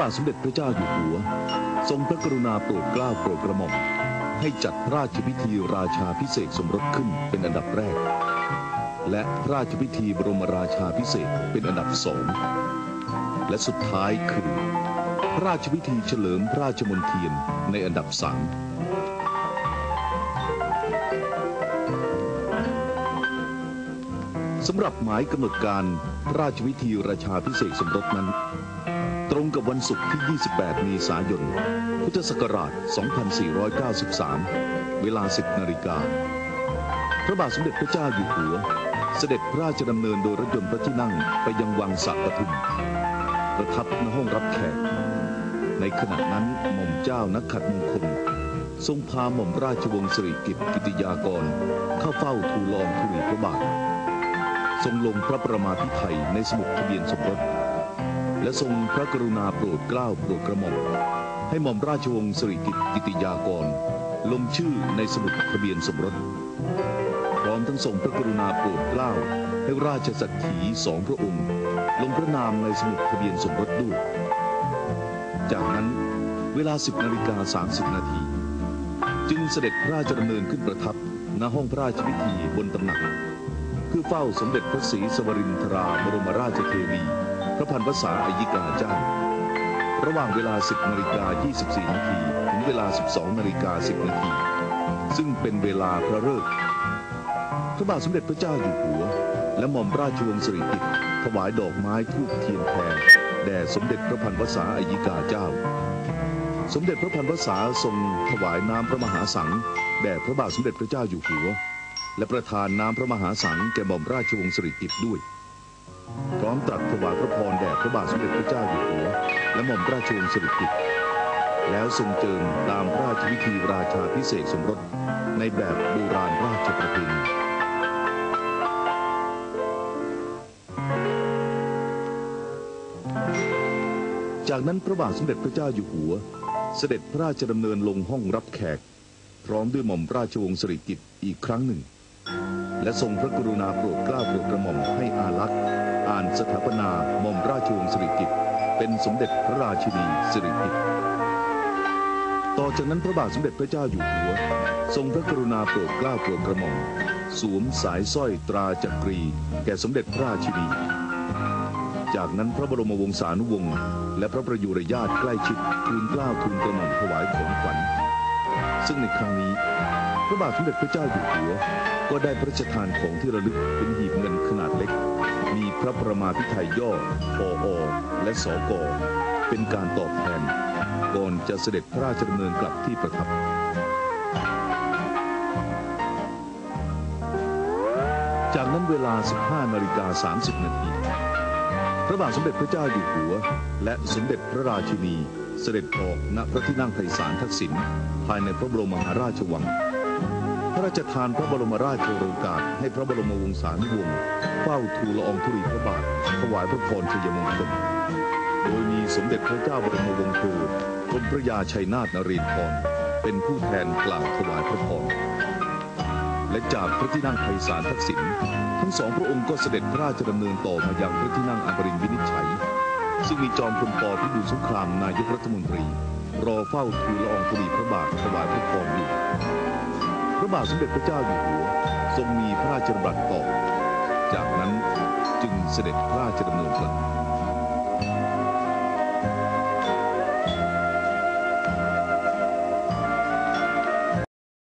บาทสมเด็จพระเจ้าอยู่หัว ทรงพระกรุณาโปรดเกล้าโปรดกระหม่อมให้จัดพระราชพิธีราชาพิเศษสมรสขึ้นเป็นอันดับแรก และพระราชพิธีบรมราชาพิเศษเป็นอันดับสองและสุดท้ายคือ พระราชพิธีเฉลิมพระราชมนเทียนในอันดับสามสำหรับหมายกำหนดการพระราชพิธีราชาพิเศษสมรสนั้น ตรงกับวันศุกร์ที่ 28 เมษายน พุทธศักราช 2493 เวลา 10 นาฬิกา พระบาทสมเด็จพระเจ้าอยู่หัว เสด็จพระราชดำเนินโดยรถยนต์พระที่นั่งไปยังวังสักปทุม ประทับณห้องรับแขก ในขณะนั้นหม่อมเจ้านักขัดมงคล ทรงพาหม่อมราชวงศ์สิริกิติกิติยากร เข้าเฝ้าทูลลองทุลีพระบาท ทรงลงพระประมาพิไทยในสมุดทะเบียนสมรส และทรงพระกรุณาโปรดเกล้าโปรดกระหม่อมให้หม่อมราชวงศ์สิริกิติกิติยากร ลงชื่อในสมุดทะเบียนสมรส พร้อมทั้งทรงพระกรุณาโปรดเกล้าให้ราชสักขีสองพระองค์ ลงพระนามในสมุดทะเบียนสมรสด้วย จากนั้นเวลา 10นาฬิกา30 นาที จึงเสด็จพระราชดำเนินขึ้นประทับณห้องพระราชพิธีบนตำหนัก เพื่อเฝ้าสมเด็จพระศรีสวรินทราบรมราชเทวี ระพันวษาอายิกาเจ้า ระหว่างเวลา 10นาฬิกา24 นาที ถึงเวลา 12นาฬิกา10 นาที ซึ่งเป็นเวลาพระฤกษ์พระบาทสมเด็จพระเจ้าอยู่หัว และหม่อมราชวงศ์สิริกิติ์ถวายดอกไม้ทูบเทียนแพรแด่สมเด็จพระพันวษาอายิกาเจ้า สมเด็จพระพันวษาทรงถวายน้ำพระมหาสังแด่พระบาทสมเด็จพระเจ้าอยู่หัว และประทานน้ำพระมหาสังแก่หม่อมราชวงศ์สิริกิติ์ด้วย พร้อมตรัสถวายพระพรแด่พระบาทสมเด็จพระเจ้าอยู่หัว และหม่อมราชวงศ์สิริกิติ์แล้วทรงเจิมตามพระราชพิธีราชาพิเศษสมรสในแบบโบราณราชประเพณีจากนั้นพระบาทสมเด็จพระเจ้าอยู่หัว เสด็จพระราชดำเนินลงห้องรับแขก พร้อมด้วยหม่อมราชวงศ์สิริกิติ์อีกครั้งหนึ่ง และทรงพระกรุณาโปรดเกล้าโปรดกระหม่อมให้อาลักษ สถาปนาหม่อมราชวงศ์สิริกิติ์เป็นสมเด็จพระราชินีสิริกิติ์ต่อจากนั้นพระบาทสมเด็จพระเจ้าอยู่หัว ทรงพระกรุณาโปรดเกล้าโปรดกระหม่อมสวมสายสร้อยตราจักรี แก่สมเด็จพระราชินี จากนั้นพระบรมวงศานุวงศ์และพระประยุรญาติใกล้ชิดทูลเกล้าทูลกระหม่อมถวายของขวัญ ซึ่งในครั้งนี้ พระบาทสมเด็จพระเจ้าอยู่หัว ก็ได้พระราชทานของที่ระลึกเป็นหีบเงินขนาดเล็ก มีพระประมาพิไทยย่อปออและสอกอเป็นการตอบแทน ก่อนจะเสด็จพระราชดำเนินกลับที่ประทับจากนั้นเวลา 15 นาฬิกา 30 นาที พระบาทสมเด็จพระเจ้าอยู่หัว และสมเด็จพระราชินี เสด็จออกณพระที่นั่งไพศาลทักษิณภายในพระบรมมหาราชวัง พระราชทานพระบรมราชโองการให้พระบรมวงศานุวงศ์เฝ้าทูลละอองธุลีพระบาทถวายพระพรชัยมงคล โดยมีสมเด็จพระเจ้าบรมวงศ์โธอกรมพระยาชัยนาทนเรนทรเป็นผู้แทนกล่าวถวายพระพรและจากพระที่นั่งไพศาลทักษิณทั้งสองพระองค์ก็เสด็จพระราชดำเนินต่อมายังพระที่นั่งอมรินทร์วินิจฉัย ซึ่งมีจอมพลปพิบูลสงครามนายกรัฐมนตรี รอเฝ้าทูลละอองธุลีพระบาทถวายพระพรอยู่ พระบาทสมเด็จพระเจ้าอยู่หัวทรงมีพระราชดำรัสต่อจากนั้นจึงเสด็จพระราชดำเนินกลับ